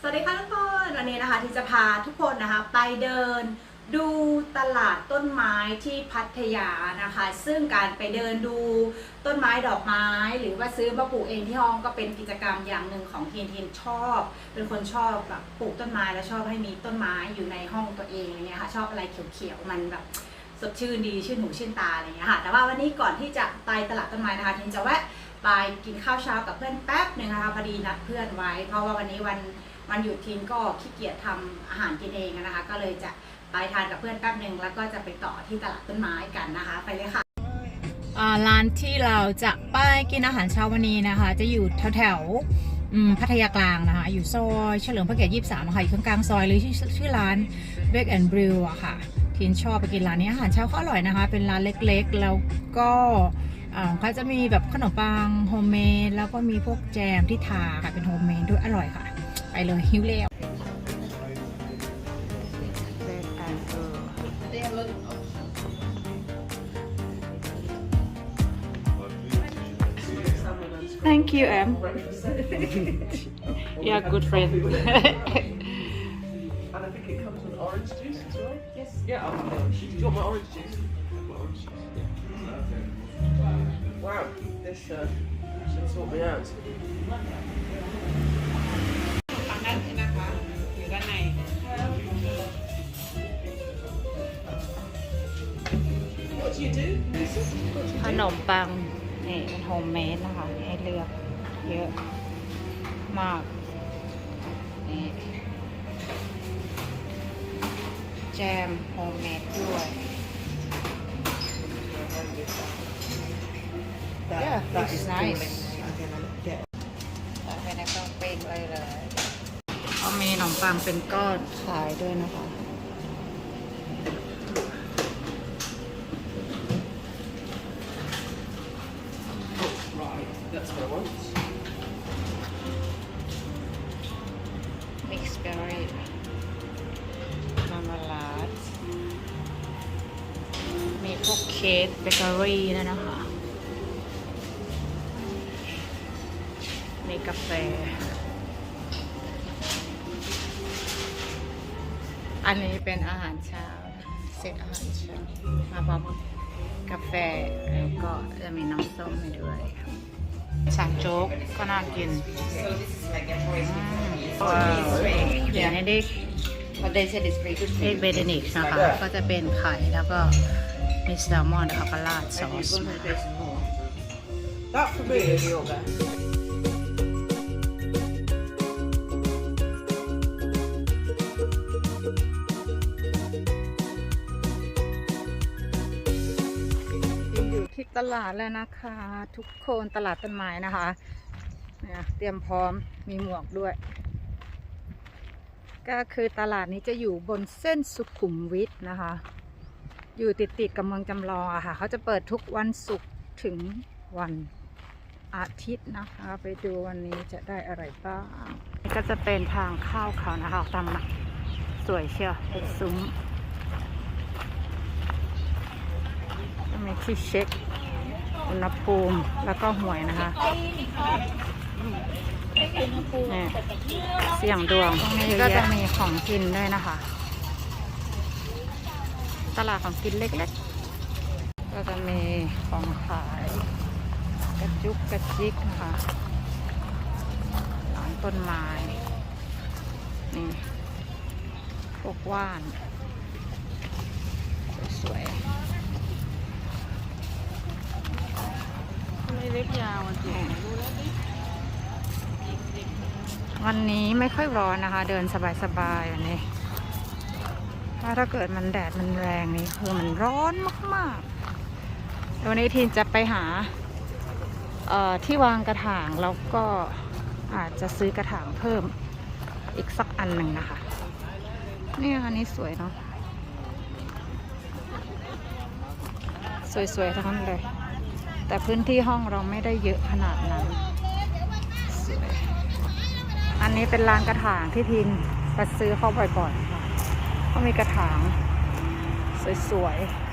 สวัสดีค่ะทุกคนวันนี้นะคะที่จะพาทุกคนนะคะไปเดินดูตลาดต้นไม้ที่พัทยานะคะ ซึ่งการไปเดินดูต้นไม้ดอกไม้ หรือว่าซื้อมาปลูกเองที่ห้องก็เป็นกิจกรรมอย่างหนึ่งของทีนทีนชอบ เป็นคนชอบแบบปลูกต้นไม้แล้วชอบให้มีต้นไม้อยู่ในห้องตัวเองอะไรเงี้ยค่ะชอบอะไรเขียวๆมันแบบสดชื่นดีชื่นหูชื่นตาอะไรเงี้ยค่ะแต่ว่าวันนี้ก่อนที่จะไปตลาดต้นไม้นะคะทีนจะแวะ ไปกินข้าวเช้ากับเพื่อนแป๊บหนึ่งนะคะพอดีนัดเพื่อนไว้ เพราะว่าวันนี้วันวันหยุดทีนก็ขี้เกียจทำอาหารกินเองนะคะ ก็เลยจะไปทานกับเพื่อนแป๊บหนึ่งแล้วก็จะไปต่อที่ตลาดต้นไม้กันนะคะ ไปเลยค่ะร้านที่เราจะไปกินอาหารเช้าวันนี้นะคะ จะอยู่แถวแถวพัทยากลางนะคะ อยู่ซอยเฉลิมพระเกียรติ 23 ค่ะ อยู่ข้างกลางซอยเลยชื่อชื่อร้าน b a k and Brew อะค่ะทีนชอบไปกินร้านนี้อาหารเช้าเขาอร่อยนะคะ เป็นร้านเล็กๆ แล้วก็ เขาจะมีแบบขนมปังโฮมเมดแล้วก็มีพวกแจมที่ทาค่ะเป็นโฮมเมดด้วยอร่อยค่ะ ไปเลยหิวเร็ว Bake and Brew Thank you, Em. yeah, good friend. And I think it comes with orange juice as well. Yes. Yeah, I'll have orange juice. Do you want my orange juice? My orange juice. Yeah. Wow, this uh, should sort me out. อยู่ด้านใน What do you do? Lisa? What do you ข do? นมปัง นี่เป็นโฮมเมดนะคะ ให้เลือกเยอะมาก นี่ แจมโฮมเมดด้วย Yeah, that is nice. filling. Okay, I'll get ใส่ไปในกล่องเป้งเลยเลยเขามีขนมปังเป็นก้อนขายด้วยนะคะ Right, that's what I want. mix berry มามาลาดมีพวกเค้กเบเกอรี่ด้วยนะคะ อันนี้เป็นอาหารเช้านะคะเซตอาหารเช้า มาพร้อมกาแฟแล้วก็จะมีน้ำส้มให้ด้วยสั่งโจ๊กก็น่ากินว้าวอย่างนี้ดิ But they said it's very good เอกเบเดนิกนะคะ ก็จะเป็นไข่แล้วก็มีแซลมอนนะคะก็ราดซอสมา That for me ตลาดแล้วนะคะ ทุกคนตลาดต้นไม้นะคะเนี่ยเตรียมพร้อมมีหมวกด้วย ก็คือตลาดนี้จะอยู่บนเส้นสุขุมวิทนะคะ อยู่ติดติดกับเมืองจำลองอะค่ะ เขาจะเปิดทุกวันศุกร์ถึงวันอาทิตย์นะคะ ไปดูวันนี้จะได้อะไรบ้างนี่ก็จะเป็นทางเข้าเขานะคะตามมาสวยเชียวเป็นซุ้มก็มีที่เช็ค อุณหภูมิแล้วก็หวยนะคะนี่เสี่ยงดวงตรงนี้ก็จะมีของกินด้วยนะคะ ตลาดของกินเล็กๆ ก็จะมีของขายกระจุกกระจิกนะคะร้านต้นไม้นี่พวกว่าน สวยๆ ไม่เล็กยาวจริงวันนี้ไม่ค่อยร้อนนะคะ เดินสบายๆวันนี้ถ้าถ้าเกิดมันแดดมันแรงนี่คือมันร้อนมากๆเดี๋ยววันนี้ทีนจะไปหาที่วางกระถางแล้วก็อาจจะซื้อกระถางเพิ่มอีกสักอันหนึ่งนะคะนี่อันนี้สวยเนาะสวยๆทั้งนั้นเลย แต่พื้นที่ห้องเราไม่ได้เยอะขนาดนั้น อันนี้เป็นร้านกระถางที่ทินไปซื้อเข้าบ่อยๆค่ะเขามีกระถาง สวยๆ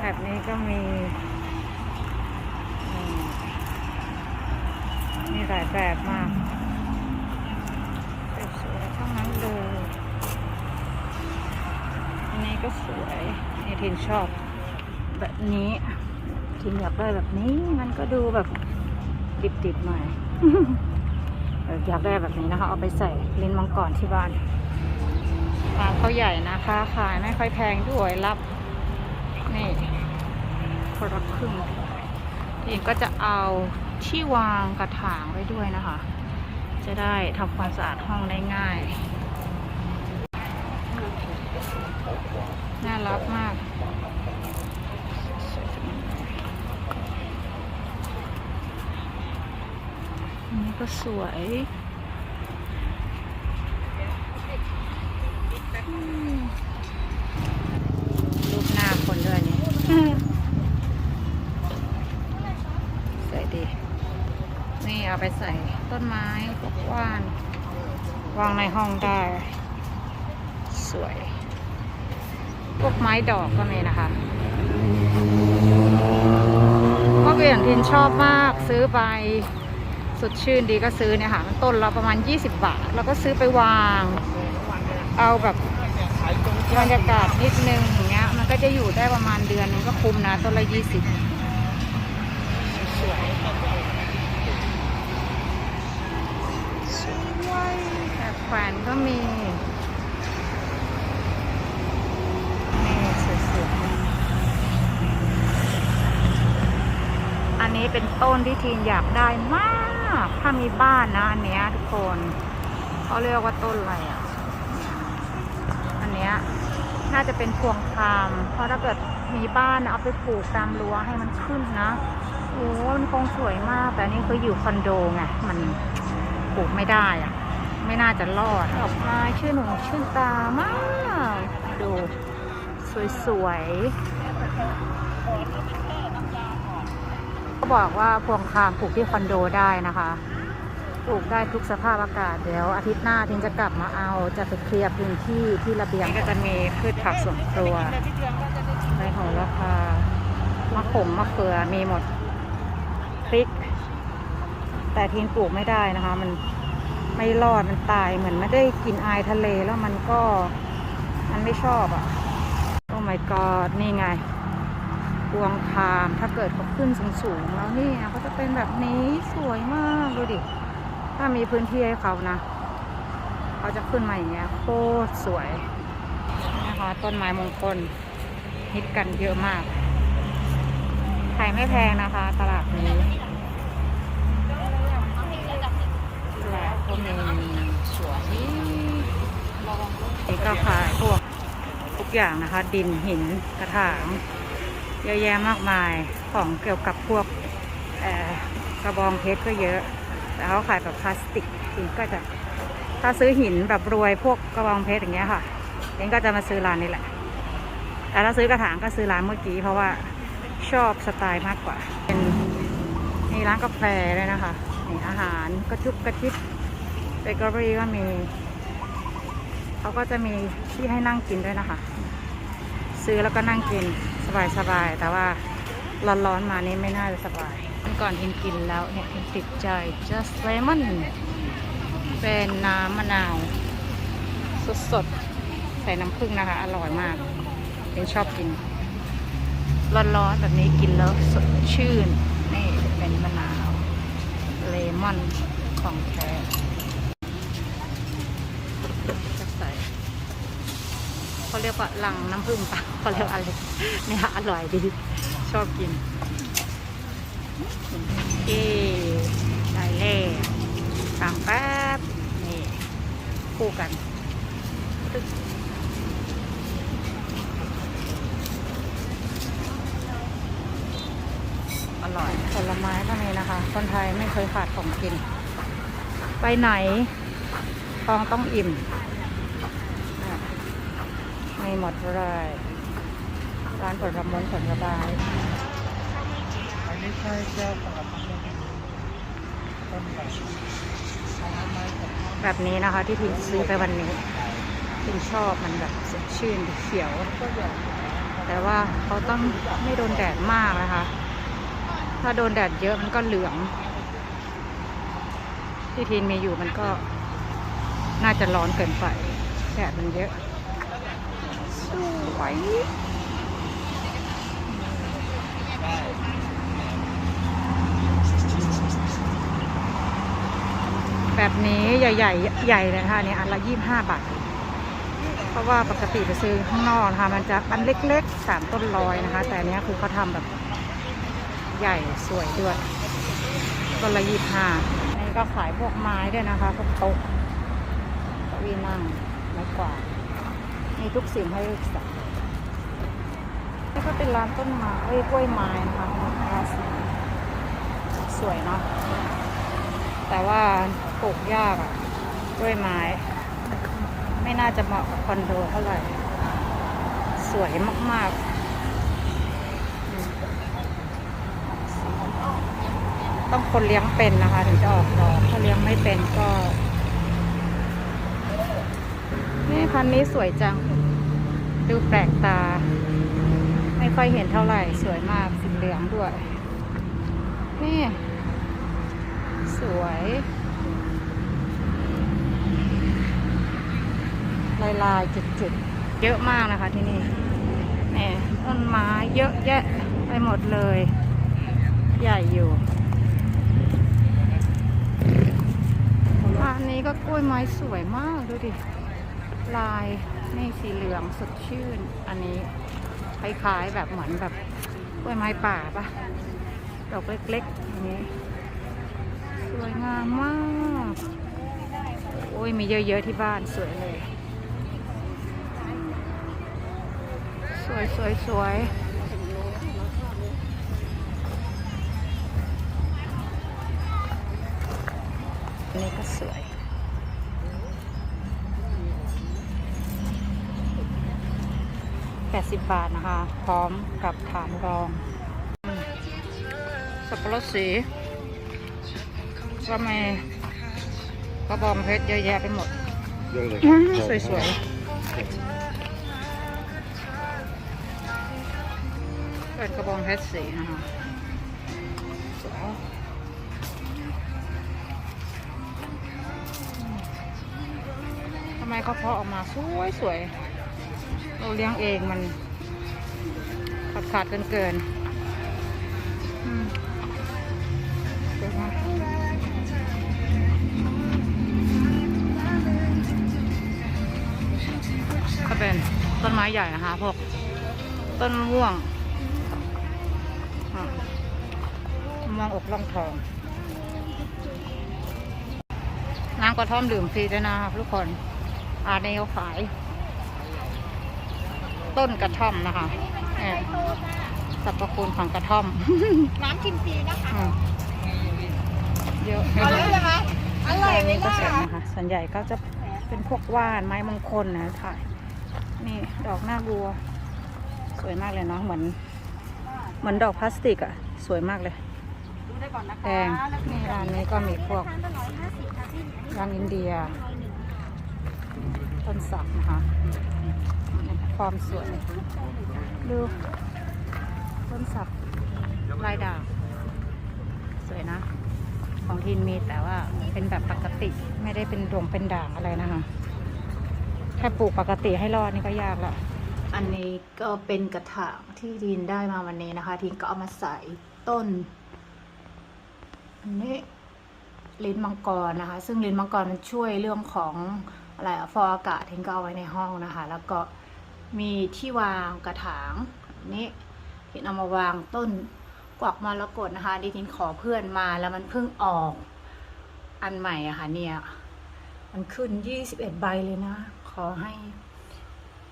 แบบนี้ก็มี มีหลายแบบมากสวยๆทั้งนั้นเลย อันนี้ก็ สวยนี่ทินชอบ แบบนี้ทินอยากได้แบบนี้มันก็ดูแบบดิบๆหน่อยอออยากได้แบบนี้นะคะ เอาไปใส่ลิ้นมังกรที่บ้านร้านเขาใหญ่นะคะขายไม่ค่อยแพงด้วยรับ นี่คนละครึ่งทีนก็จะเอาที่วางกระถางไว้ด้วยนะคะ จะได้ทำความสะอาดห้องได้ง่าย น่ารักมาก อันนี้ก็สวยอืมรูปหน้าคนด้วยนี่สวยดี นี่เอาไปใส่ต้นไม้พวกว่าน วางในห้องได้ สวย พวกไม้ดอกก็มีนะคะก็เปลี่ยนทินชอบมากซื้อไปสดชื่นดีก็ซื้อเนี่ยค่ะ มันต้นละประมาณ 20 บาท แล้วก็ซื้อไปวาง เอาแบบบรรยากาศนิดนึงอย่างเงี้ย มันก็จะอยู่ได้ประมาณเดือนนึงก็คุ้มนะต้นละ 20สวยสวยแขวนก็มี นี่สวยๆ อันนี้เป็นต้นที่ทีนอยากได้มาก ถ้ามีบ้านนะอันเนี้ยทุกคนเขาเรียกว่าต้นอะไรอะอันเนี้ยน่าจะเป็นพวงคาม เพราะถ้าเกิดมีบ้านเอาไปปลูกตามรั้วให้มันขึ้นนะโอ้มันคงสวยมาก แต่อันนี่คืออยู่คอนโดไงมันปลูกไม่ได้อะ ไม่น่าจะรอดดอกไม้ชื่อหนูชื่นตามาก ดู สวยๆ็บอกว่าพวงคามปลูกที่คอนโดได้นะคะ ปลูกได้ทุกสภาพอากาศ เดี๋ยวอาทิตย์หน้าทินจะกลับมาเอา จะไปเคลียร์พื้นที่ที่ระเบียงก็จะมีพืชผักสวนครัวใบโหระพามะขงมะเขือมีหมดพริก แต่ทินปลูกไม่ได้นะคะ มันไม่รอดมันตายเหมือนไม่ได้กินอายทะเลแล้วมันก็มันไม่ชอบอะ โอ้ my god นี่ไง พวงคามถ้าเกิดเขาขึ้นสูงๆแล้วนี่เขาจะเป็นแบบนี้สวยมากดูดิถ้ามีพื้นที่ให้เขานะเขาจะขึ้นมาอย่างเงี้ยโคตรสวยนะคะต้นไม้มงคลฮิตกันเยอะมากขายไม่แพงนะคะ ตลาดนี้และก็มีสวนนี่ก็ขายพวกทุกอย่างนะคะ ดินหินกระถาง เยอะแยะมากมายของเกี่ยวกับพวกกระบองเพชรก็เยอะ แต่เขาขายแบบพลาสติกเองก็จะถ้าซื้อหินแบบรวยพวกกระบองเพชรอย่างเงี้ยค่ะเองก็จะมาซื้อร้านนี้แหละ แต่ถ้าซื้อกระถางก็ซื้อร้านเมื่อกี้ เพราะว่าชอบสไตล์มากกว่า เป็นมีร้านกาแฟด้วยนะคะมีอาหารกระจุกกระชิบเบเกอรี่ก็มี เขาก็จะมีที่ให้นั่งกินด้วยนะคะ ซื้อแล้วก็นั่งกิน สบายแต่ว่าร้อนๆมานี่ไม่น่าจะสบายก่อนกินกินแล้วเนี่ยกินติดใจ just lemon เป็นน้ำมะนาวสดๆใส่น้ำผึ้งนะคะ อร่อยมาก เป็นชอบกิน ร้อนๆแบบนี้กินแล้วสดชื่น นี่เป็นมะนาว เลมอนของแท้จะใส่ เขาเรียกว่าลังน้ำผึ้งปะเขาเรียกว่าอะไรเนี่ยอร่อยดี ชอบกินเอ๊ได้เล่สั่งแป๊บนี่คู่กันตึ๊กอร่อยผลไม้ก็มีนะคะ คนไทยไม่เคยขาดของกิน ไปไหนทองต้องอิ่ม มีหมดเลยร้านผลไม้ผลไม้แบบนี้นะคะที่พิมซื้อไปวันนี้พิมชอบมันแบบสดชื่นเขียว แต่ว่าเขาต้องไม่โดนแดดมากนะคะ ถ้าโดนแดดเยอะมันก็เหลือง ที่ทีนมีอยู่มันก็น่าจะร้อนเกินไปแดดมันเยอะส วยแบบนี้ใหญ่ๆใหญ่เลยนะคะเนี่ยอันละยี่ห้าบาท เพราะว่าปกติไปซื้อข้างนอกนะคะมันจะอันเล็กๆสามต้นร้อยนะคะ แต่เนี้ยคือเขาทำแบบใหญ่สวยด้วยต้นละยี่ห้านี่ก็ขายพวกไม้ด้วยนะคะ พวกโต๊ะเก้าอี้นั่งไม้กวาด มีทุกสิ่งให้เลือกสรรนี่ก็เป็นร้านต้นไม้กล้วยไม้นะคะสวยเนาะแต่ว่าปลูกยากอะด้วยไม้ ไม่น่าจะเหมาะกับคอนโดเท่าไหร่ สวยมากๆต้องคนเลี้ยงเป็นนะคะถึงจะออกดอกถ้าเลี้ยงไม่เป็นก็ นี่พันนี้สวยจัง ดูแปลกตา ไม่ค่อยเห็นเท่าไหร่สวยมากสีเหลืองด้วย นี่ สวย ลายลายจุดจุดๆ เยอะมากนะคะที่นี่นี่ต้นไม้เยอะแยะไปหมดเลย ใหญ่อยู่อันนี้ก็กล้วยไม้สวยมากดูดิ ลาย นี่สีเหลืองสดชื่น อันนี้คล้ายๆแบบเหมือนแบบกล้วยไม้ป่าปะดอกเล็กๆอย่างนี้ สวยงามมาก โอ้ยมีเยอะๆที่บ้านสวยเลย สวยสวยสวยอันนี้ก็สวย 80 บาทนะคะ พร้อมกับฐานรองอืมสับปะรดสีว่าไม่กระบองเพชรเยอะแยะไปหมดอืมสวยสวยๆเป็นกระบองเพชรสีนะคะสวยทำไมเขาเพาะออกมาสวยสวยๆ เราเลี้ยงเองมันขาดขาดเกินเกินก็เป็นต้นไม้ใหญ่นะคะพวกต้นม่วงมะม่วงอกล่องทอง น้ำกระท่อมดื่มฟรีด้วยนะครับทุกคนอาเนลขาย ต้นกระท่อมนะคะเนี่ยสรรพคุณของกระท่อม น้ำกินฟรีนะคะอืมเยอะอร่อยใช่ไหมอร่อยไหมนี่ก็ล่ะสวยนะคะส่วนใหญ่ก็จะเป็นพวกว่านไม้มงคลนะถ่ายนี่ดอกหน้าบัว สวยมากเลยเนาะเหมือนเหมือนดอกพลาสติกอะสวยมากเลยดูได้ก่อนนะคะแดงนี่ร้านนี้ก็มีพวกยางอินเดียต้นสักนะคะ ความสวย ดูต้นสักลายดาวสวยนะ ของทินมีแต่ว่าเป็นแบบปกติไม่ได้เป็นดวงเป็นด่างอะไรนะคะแค่ปลูกปกติให้รอดนี่ก็ยากละอันนี้ก็เป็นกระถางที่ทินได้มาวันนี้นะคะทินก็เอามาใส่ต้น อันนี้ลิ้นมังกรนะคะ ซึ่งลิ้นมังกรมันช่วยเรื่องของอะไรฟออากาศทิ้งก็เอาไว้ในห้องนะคะ แล้วก็ มีที่วางกระถางนี้เห็นเอามาวางต้นกวักมรกตนะคะ ดิทินขอเพื่อนมาแล้วมันเพิ่งออกอันใหม่อะค่ะเนี่ย มันขึ้น21ใบเลยนะ ขอให้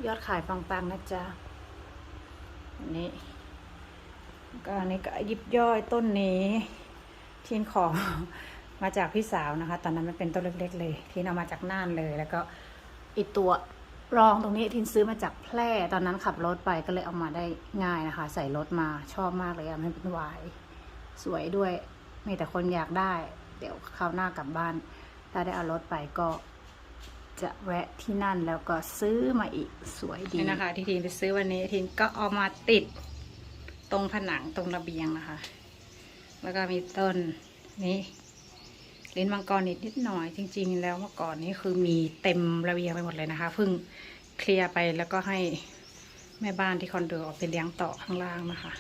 ยอดขายปังๆนะจ๊ะอันนี้ก็อันนี้ก็ยิบย่อยต้นนี้ทีนขอมาจากพี่สาวนะคะ ตอนนั้นมันเป็นต้นเล็ก ๆ เลย ทีนเอามาจากน่านเลย แล้วก็อีกตัว รองตรงนี้ทีนซื้อมาจากแพร่ตอนนั้นขับรถไปก็เลยเอามาได้ง่ายนะคะ ใส่รถมาชอบมากเลยอะมันเป็นวาย สวยด้วย มีแต่คนอยากได้ เดี๋ยวคราวหน้ากลับบ้าน ถ้าได้เอารถไปก็จะแวะที่นั่นแล้วก็ซื้อมาอีกสวยดีนะคะ ที่ทีนไปซื้อวันนี้ทีนก็เอามาติดตรงผนังตรงระเบียงนะคะ แล้วก็มีต้นนี้ ล่นมังกรนิดนิดหน่อยจริง ๆ แล้วเมื่อก่อนนี้คือมีเต็มระเบียงไปหมดเลยนะคะเพิ่งเคลียร์ไปแล้วก็ให้แม่บ้านที่คอนโดออกไปเลี้ยงต่อข้างล่างนะคะ